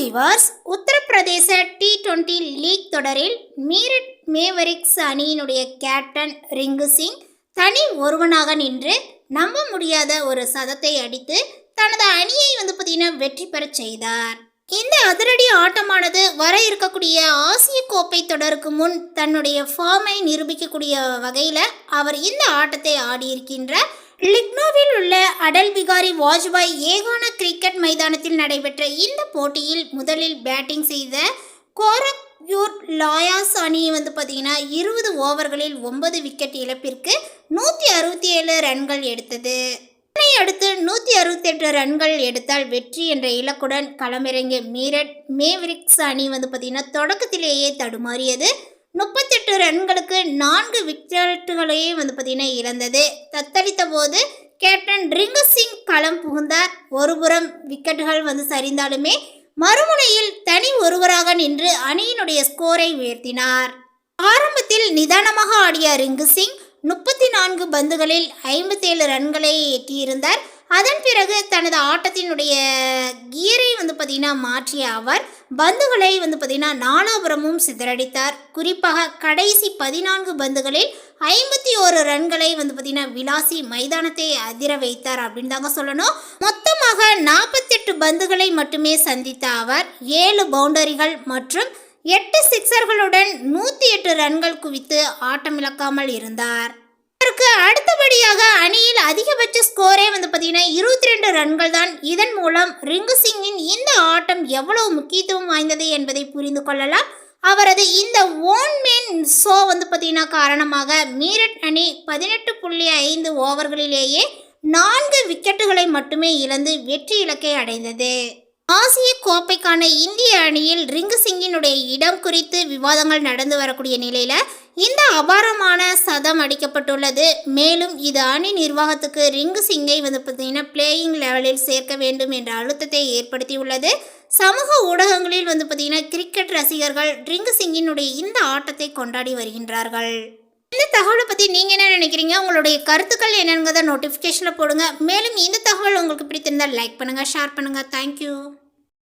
Viewers Uttar Pradesh T twenty league தொடரில் Meerut Mavericks அணியினுடைய captain Rinku Singh தனி ஒருவனாக நின்று நம்ப முடியாத ஒரு சதத்தை அடித்து தனது அணியை வந்து பார்த்தீங்கன்னா வெற்றி பெறச் செய்தார். இந்த அதிரடி ஆட்டமானது வர இருக்கக்கூடிய ஆசிய கோப்பை தொடருக்கு முன் தன்னுடைய ஃபார்மை நிரூபிக்கக்கூடிய வகையில் அவர் இந்த ஆட்டத்தை ஆடியிருக்கின்ற லிக்னோவில் உள்ள அடல் பிகாரி வாஜ்பாய் ஏகான கிரிக்கெட் மைதானத்தில் நடைபெற்ற இந்த போட்டியில் முதலில் பேட்டிங் செய்த கோரக்யூர் லாயாஸ் அணி வந்து பார்த்தீங்கன்னா இருபது ஓவர்களில் ஒன்பது விக்கெட் இழப்பிற்கு நூற்றி அறுபத்தி ஏழு ரன்கள் எடுத்தது. இதனை அடுத்து நூற்றி அறுபத்தெட்டு ரன்கள் எடுத்தால் வெற்றி என்ற இலக்குடன் களமிறங்கிய மீரட் மேவரிக்ஸ் அணி வந்து பார்த்தீங்கன்னா தொடக்கத்திலேயே தடுமாறியது. முப்பத்தெட்டு ரன்களுக்கு நான்கு விக்கெட்டுகளையும் வந்து பார்த்தீங்கன்னா இழந்தது. தத்தளித்த போது கேப்டன் ரிங்கு சிங் களம் புகுந்தார். ஒருபுறம் விக்கெட்டுகள் வந்து சரிந்தாலுமே மறுமுனையில் தனி ஒருவராக நின்று அணியினுடைய ஸ்கோரை உயர்த்தினார். ஆரம்பத்தில் நிதானமாக ஆடிய ரிங்கு சிங் முப்பத்தி நான்கு பந்துகளில் ஐம்பத்தேழு ரன்களை எட்டியிருந்தார் அதன் பிறகு தனது ஆட்டத்தினுடைய கியரை வந்து பார்த்திங்கன்னா மாற்றிய அவர் பந்துகளை வந்து பார்த்திங்கன்னா நாலாபுரமும் சிதறடித்தார். குறிப்பாக கடைசி பதினான்கு பந்துகளில் ஐம்பத்தி ஓரு ரன்களை வந்து பார்த்திங்கன்னா விலாசி மைதானத்தை அதிர வைத்தார் அப்படின்னு தாங்க சொல்லணும். மொத்தமாக நாற்பத்தெட்டு பந்துகளை மட்டுமே சந்தித்த அவர் ஏழு பவுண்டரிகள் மற்றும் எட்டு சிக்சர்களுடன் நூற்றி எட்டு ரன்கள் குவித்து ஆட்டமிழக்காமல் இருந்தார். இதற்கு அடுத்தபடியாக வந்து பார்த்தீங்கன்னா இருபத்தி ரெண்டு ரன்கள் தான். இதன் மூலம் ரிங்கு சிங்கின் இந்த ஆட்டம் எவ்வளவு முக்கியத்துவம் வாய்ந்தது என்பதை புரிந்து கொள்ளலாம். அவரது இந்த ஓன் மேன் ஷோ வந்து பார்த்தீங்கன்னா காரணமாக மீரட் அணி பதினெட்டு புள்ளி ஐந்து ஓவர்களிலேயே நான்கு விக்கெட்டுகளை மட்டுமே இழந்து வெற்றி இலக்கை அடைந்தது. ஆசிய கோப்பைக்கான இந்திய அணியில் ரிங்கு சிங்கினுடைய இடம் குறித்து விவாதங்கள் நடந்து வரக்கூடிய நிலையில் இந்த அபாரமான சதம் அடிக்கப்பட்டுள்ளது. மேலும் இது அணி நிர்வாகத்துக்கு ரிங்கு சிங்கை வந்து பார்த்தீங்கன்னா பிளேயிங் லெவலில் சேர்க்க வேண்டும் என்ற அழுத்தத்தை ஏற்படுத்தியுள்ளது. சமூக ஊடகங்களில் வந்து பார்த்தீங்கன்னா கிரிக்கெட் ரசிகர்கள் ரிங்கு சிங்கினுடைய இந்த ஆட்டத்தை கொண்டாடி வருகின்றார்கள். இந்த தகவலை பற்றி நீங்கள் என்ன நினைக்கிறீங்க? உங்களுடைய கருத்துக்கள் என்னங்கிறத நோட்டிஃபிகேஷனில் போடுங்க. மேலும் இந்த தகவல் உங்களுக்கு பிடித்திருந்தால் லைக் பண்ணுங்கள் ஷேர் பண்ணுங்கள் தேங்க்யூ